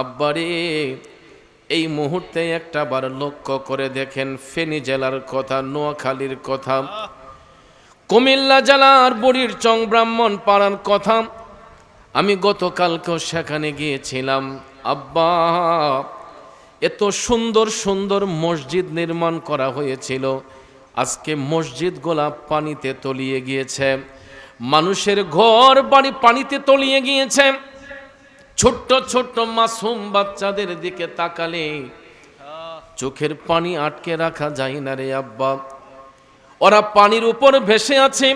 আব্বারে, এই মুহূর্তে একটা বার লক্ষ্য করে দেখেন ফেনী জেলার কথা, নোয়াখালীর কথা, কুমিল্লা জেলার বুড়ির চং ব্রাহ্মণ পাড়ার কথা। আমি গতকালকেও সেখানে গিয়েছিলাম। আব্বা, এত সুন্দর সুন্দর মসজিদ নির্মাণ করা হয়েছিল। আজকে মসজিদগুলা পানিতে তলিয়ে গিয়েছে। মানুষের ঘর বাড়ি পানিতে তলিয়ে গিয়েছে। ছোট্ট ছোট্ট মাসুম বাচ্চাদের দিকে তাকালে চোখের পানি আটকে রাখা যায় না রে আব্বা। ওরা পানির উপর ভেসে আছে।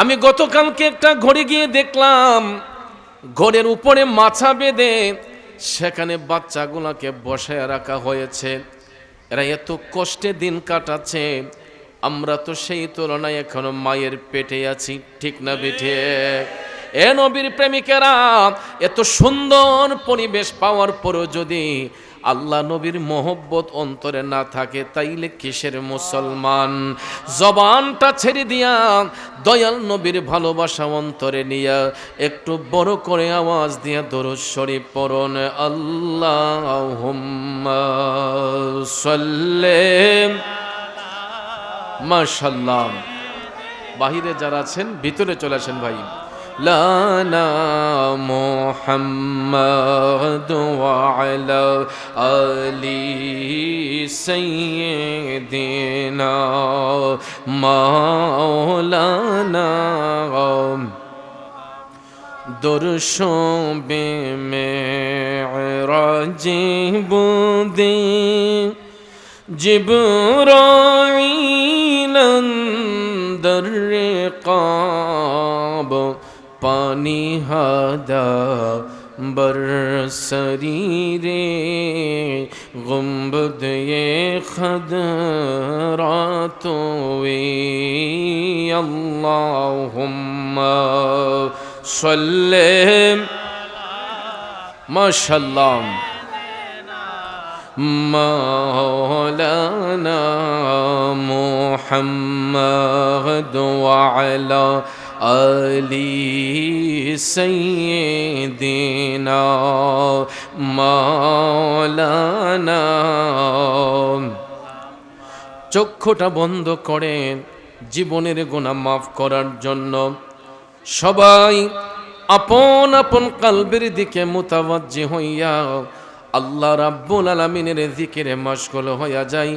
আমি গতকালকে একটা ঘড়ি গিয়ে দেখলাম, ঘরের উপরে মাছা বেঁধে সেখানে বাচ্চাগুলোকে বসায় রাখা হয়েছে। এরা এত কষ্টে দিন কাটাচ্ছে, আমরা তো সেই তুলনায় এখনও মায়ের পেটে আছি, ঠিক না বেঠে? এ নবীর প্রেমিকেরা, এত সুন্দর পরিবেশ পাওয়ার পরও যদি আল্লাহ নবীর মোহব্বত অন্তরে না থাকে, তাইলে কিসের মুসলমান? জবানটা ছেড়ে দিয়া দয়াল নবীর ভালোবাসা অন্তরে নিয়া একটু বড় করে আওয়াজ দিয়া দরুদ শরীফ পড়ন আল্লাহ সাল্লেম। মাশাল্লাহ বাহিরে যারা আছেন, ভিতরে চলে আসেন ভাই। مولانا محمد وعلى آل سيدنا مولانا. درشو بمعراج بودي جبرائيل در رقاب پانی بر برسری رے گمبد خد راتوے اللہ سل ماشاء اللہ مولانا محمد وعلى آل سيدنا مولانا চক্ষুটা বন্ধ করে জীবনের গুণা মাফ করার জন্য সবাই আপন আপন কালবের দিকে মোতাবাজ্জি হইয়া আল্লাহ রাব্বুল আলমিনের জিকিরে মশগুল হইয়া যাই।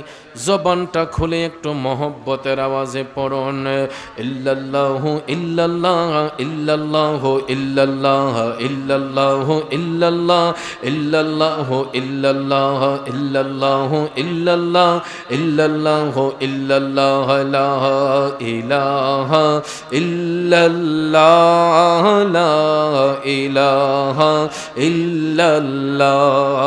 জবানটা খুলে একটু মহব্বতের আওয়াজে পড়ন। ইল্লাল্লাহ ইল্লাল্লাহ ইল্লাল্লাহ ইল্লাল্লাহ ইল্লাল্লাহ ইল্লাল্লাহ ইল্লাল্লাহ ইল্লাল্লাহ ইল্লাল্লাহ ইল্লাল্লাহ ইল্লাল্লাহ ইল্লাল্লাহ, লা ইলাহা ইল্লাল্লাহ ইলাহা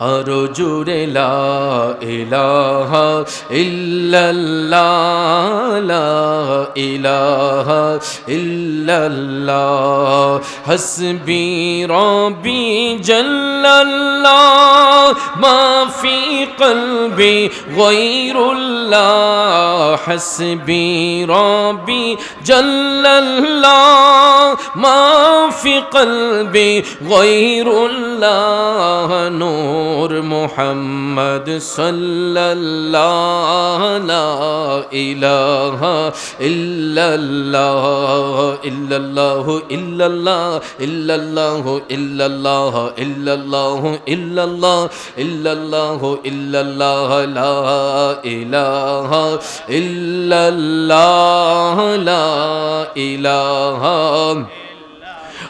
আরও জুড়ে লা ইলাহা ইল্লাল্লাহ, লা ইলাহা ইল্লাল্লাহ, হাসবি রব্বি জাল্লাল্লাহ মা ফি কলবি গায়রুল্লাহ, হাসবি রব্বি জাল্লাল্লাহ মা ফি কলবি গায়রুল্লাহ, নূর নূর মোহাম্মদ সাল্লাল্লাহ ইলাহা ইল্লাল্লাহ ইল্লাল্লাহ ইল্লাল্লাহ ইল্লাল্লাহ ইল্লাল্লাহ ইল্লাল্লাহ ইল্লাল্লাহ ইল্লাল্লাহ ইল্লাল্লাহ লা ইলাহা ইল্লাল্লাহ লা ইলাহা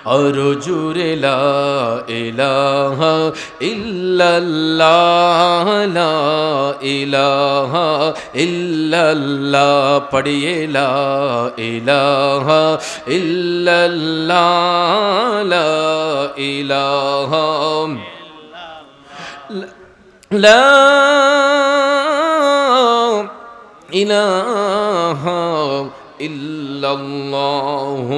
আরও জুরে লা ইলাহা ইল্লাল্লাহ লা ইলাহা ইল্লাল্লাহ পড়িয়ে লা ইলাহা ইল্লাল্লাহ লা ইলাহা ইল্লাল্লাহ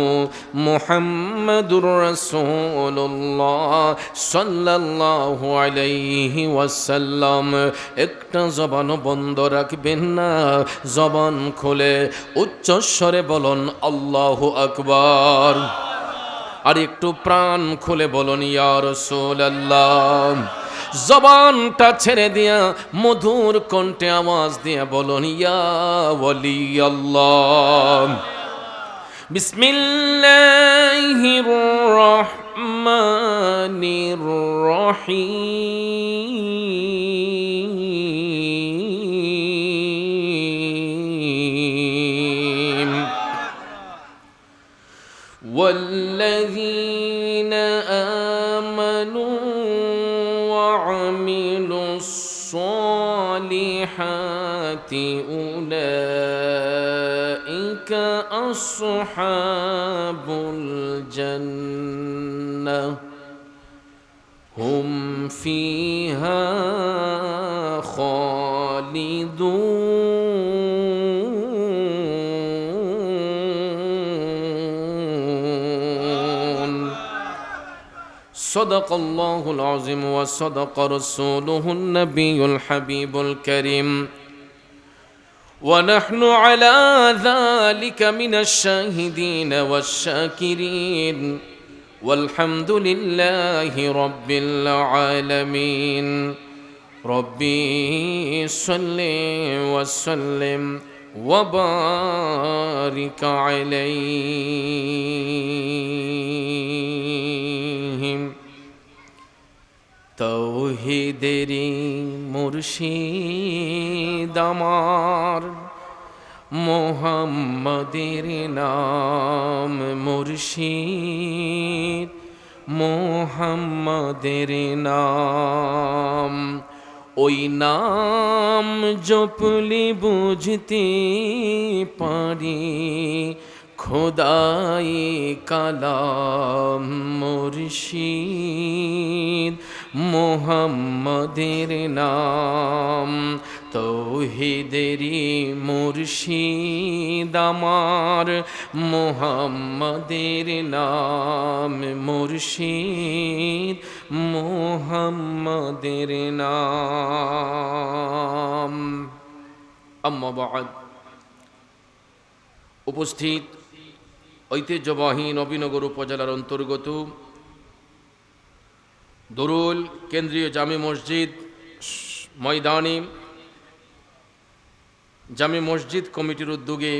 মুহাম্মাদুর রাসূলুল্লাহ সাল্লাল্লাহু আলাইহি ওয়াসাল্লাম। একটা জবান বন্ধ রাখবেন না, জবান খুলে উচ্চস্বরে বলুন, আল্লাহু আকবার। আর একটু প্রাণ খুলে বলুন ইয়ার রাসূলুল্লাহ। জবানটা ছেড়ে দিয়া মধুর কণ্ঠে আওয়াজ দিয়া বলুন ইয়া ওয়ালি আল্লাহ বিসমিল্লাহির রহমানির রহিম والذين آمنوا الصالحات أولئك أصحاب الجنة. هم فيها خالدون. صدق الله العظيم وصدق رسوله النبي الحبيب الكريم. ونحن على ذلك من الشاهدين والشاكرين. والحمد لله رب العالمين. ربي صل وسلم وبارك عليهم. তৌহিদেরি মুর্শিদ আমার। মোহাম্মদের নাম মুর্শিদ। মোহাম্মদের নাম ওই নাম জপলি বুঝতে পারি। খোদাই কালাম মুর্শিদ। তৌহিদেরি মুর্শিদ আমার, মোহাম্মদের নাম মুর্শিদ, মোহাম্মদের নাম। আম্মা বাদ। উপস্থিত ঐতিহ্যবাহী নবীনগর উপজেলার অন্তর্গত দরুল কেন্দ্রীয় জামে মসজিদ ময়দানে জামে মসজিদ কমিটির উদ্যোগে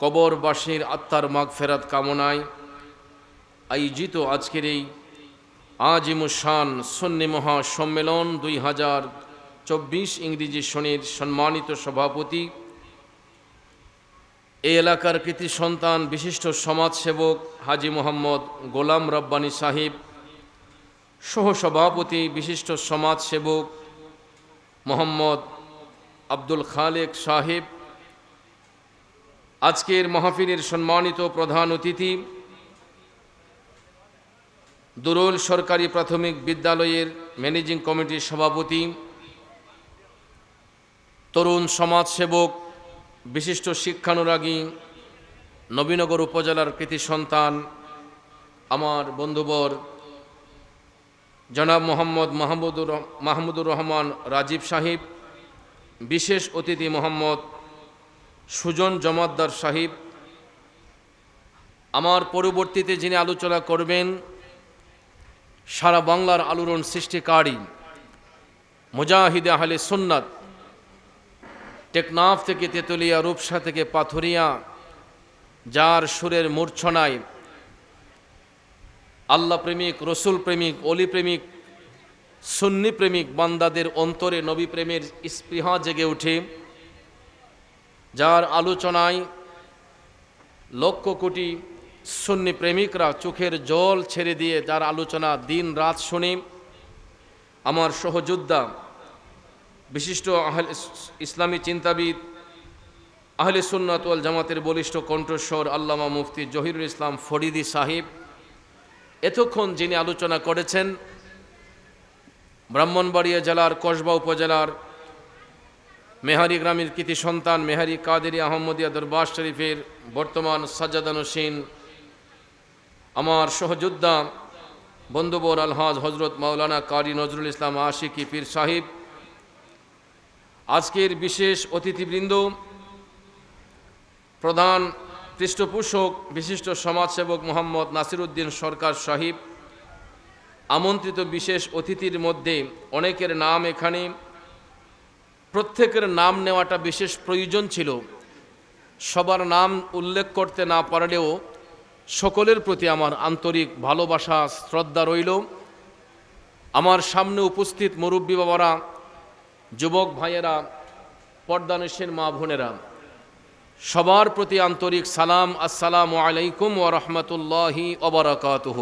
কবরবাসীর আত্মার মাগ ফেরাত কামনায় আয়োজিত আজকের এই আজিমুসান সন্নি মহা সম্মেলন দুই হাজার চব্বিশ ইংরেজি শনির সম্মানিত সভাপতি। এই এলাকার কৃতি সন্তান, বিশিষ্ট সমাজসেবক হাজি মোহাম্মদ গোলাম রব্বানী সাহিব, সহসভাপতি, বিশিষ্ট সমাজসেবক মোহাম্মদ আব্দুল খালেক সাহেব, আজকের মাহফিলের সম্মানিত প্রধান অতিথি, দুরুল সরকারি প্রাথমিক বিদ্যালয়ের ম্যানেজিং কমিটির সভাপতি, তরুণ সমাজসেবক, বিশিষ্ট শিক্ষানুরাগী, নবীনগর উপজেলার কৃতি সন্তান, আমার বন্ধুবর জনাব মোহাম্মদ মাহমুদুর মাহমুদুর রহমান রাজীব সাহিব বিশেষ অতিথি মোহাম্মদ সুজন জমাদ্দার সাহিব। আমার পরবর্তীতে যিনি আলোচনা করবেন, সারা বাংলার আলোড়ন সৃষ্টিকারী মুজাহিদে আহলে সুন্নাত, টেকনাফ থেকে তেতুলিয়া, রূপসা থেকে পাথরিয়া, যার সুরের মূর্ছনায় আল্লাহ প্রেমিক, রসুল প্রেমিক, অলি প্রেমিক সুন্নি প্রেমিক বান্দাদের অন্তরে নবী প্রেমের স্পৃহা জেগে ওঠে। যার আলোচনায় লক্ষ কোটি সুন্নি প্রেমিকরা চোখের জল ছেড়ে দিয়ে যার আলোচনা দিন রাত শুনে। আমার সহযোদ্ধা, বিশিষ্ট আহল ইসলামী চিন্তাবিদ, আহলে সুন্নাত ওয়াল জামাতের বলিষ্ঠ কণ্ঠস্বর আল্লামা মুফতি জহিরুল ইসলাম ফরিদি সাহিব, এতক্ষণ যিনি আলোচনা করেছেন ব্রাহ্মণবাড়িয়া জেলার কসবা উপজেলার মেহারি গ্রামের কৃতি সন্তান মেহারি কাদেরি আহমদিয়া দরবার শরীফের বর্তমান সাজ্জাদানসীন আমার সহযোদ্ধা বন্ধুবর আলহাজ হজরত মাওলানা কারি নজরুল ইসলাম আশিকি পীর সাহিব, আজকের বিশেষ অতিথিবৃন্দ, প্রধান পৃষ্ঠপোষক, বিশিষ্ট সমাজসেবক মোহাম্মদ নাসিরুদ্দিন সরকার সাহিব আমন্ত্রিত বিশেষ অতিথির মধ্যে অনেকের নাম এখানে। প্রত্যেকের নাম নেওয়াটা বিশেষ প্রয়োজন ছিল। সবার নাম উল্লেখ করতে না পারলেও সকলের প্রতি আমার আন্তরিক ভালোবাসা, শ্রদ্ধা রইল। আমার সামনে উপস্থিত মুরব্বী বাবারা, যুবক ভাইয়েরা পর্দানুসীন মা বোনেরা, সবার প্রতি আন্তরিক সালাম, আসসালামু আলাইকুম ও রহমতুল্লাহি অবরাকাতুহ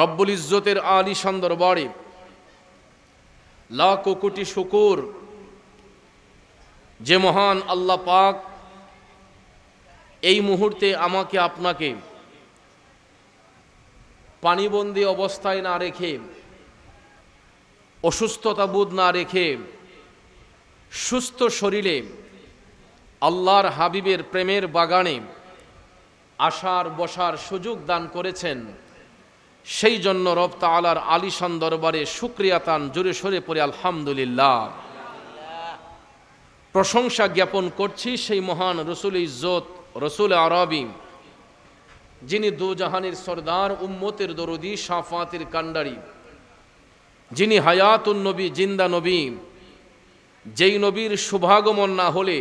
রব্বুল ইজ্জতের আলী দরবারে লাখ কোটি শুকুর। যে মহান আল্লাহ পাক এই মুহূর্তে আমাকে আপনাকে পানিবন্দি অবস্থায় না রেখে, অসুস্থতা বোধ না রেখে, সুস্থ শরীরে আল্লাহর হাবিবের প্রেমের বাগানে আসার বসার সুযোগ দান করেছেন। সেই জন্য রব তালার আলিশান দরবারে সুক্রিয়াতান জোরে সরে পড়ে আলহামদুলিল্লাহ। প্রশংসা জ্ঞাপন করছি সেই মহান রসুল ইজ্জত, রসুল আরবি, যিনি দুজাহানের সর্দার, উম্মতের দরদি, সাফাতের কান্ডারি যিনি হায়াতুন নবী, জিন্দা নবী, যেই নবীর শুভাগমন না হলে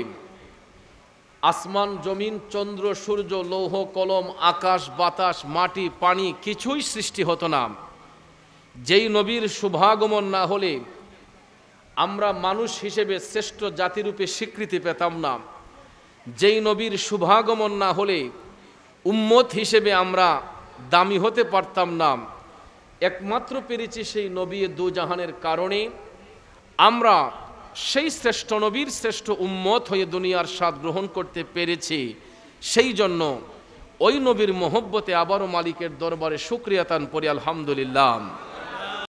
আসমান, জমিন, চন্দ্র, সূর্য, লৌহ, কলম, আকাশ, বাতাস, মাটি, পানি কিছুই সৃষ্টি হতো না। যেই নবীর শুভাগমন না হলে আমরা মানুষ হিসেবে শ্রেষ্ঠ জাতিরূপে স্বীকৃতি পেতাম না। যেই নবীর শুভাগমন না হলে উম্মত হিসেবে আমরা দামি হতে পারতাম না। একমাত্র পেরেছি সেই নবী দুজাহানের কারণে। আমরা সেই শ্রেষ্ঠ নবীর শ্রেষ্ঠ উম্মত হয়ে দুনিয়ার স্বাদ গ্রহণ করতে পেরেছে। সেই জন্য ওই নবীর মোহব্বতে আবারও মালিকের দরবারে সুক্রিয়াতান পরি আলহামদুলিল্লাহ।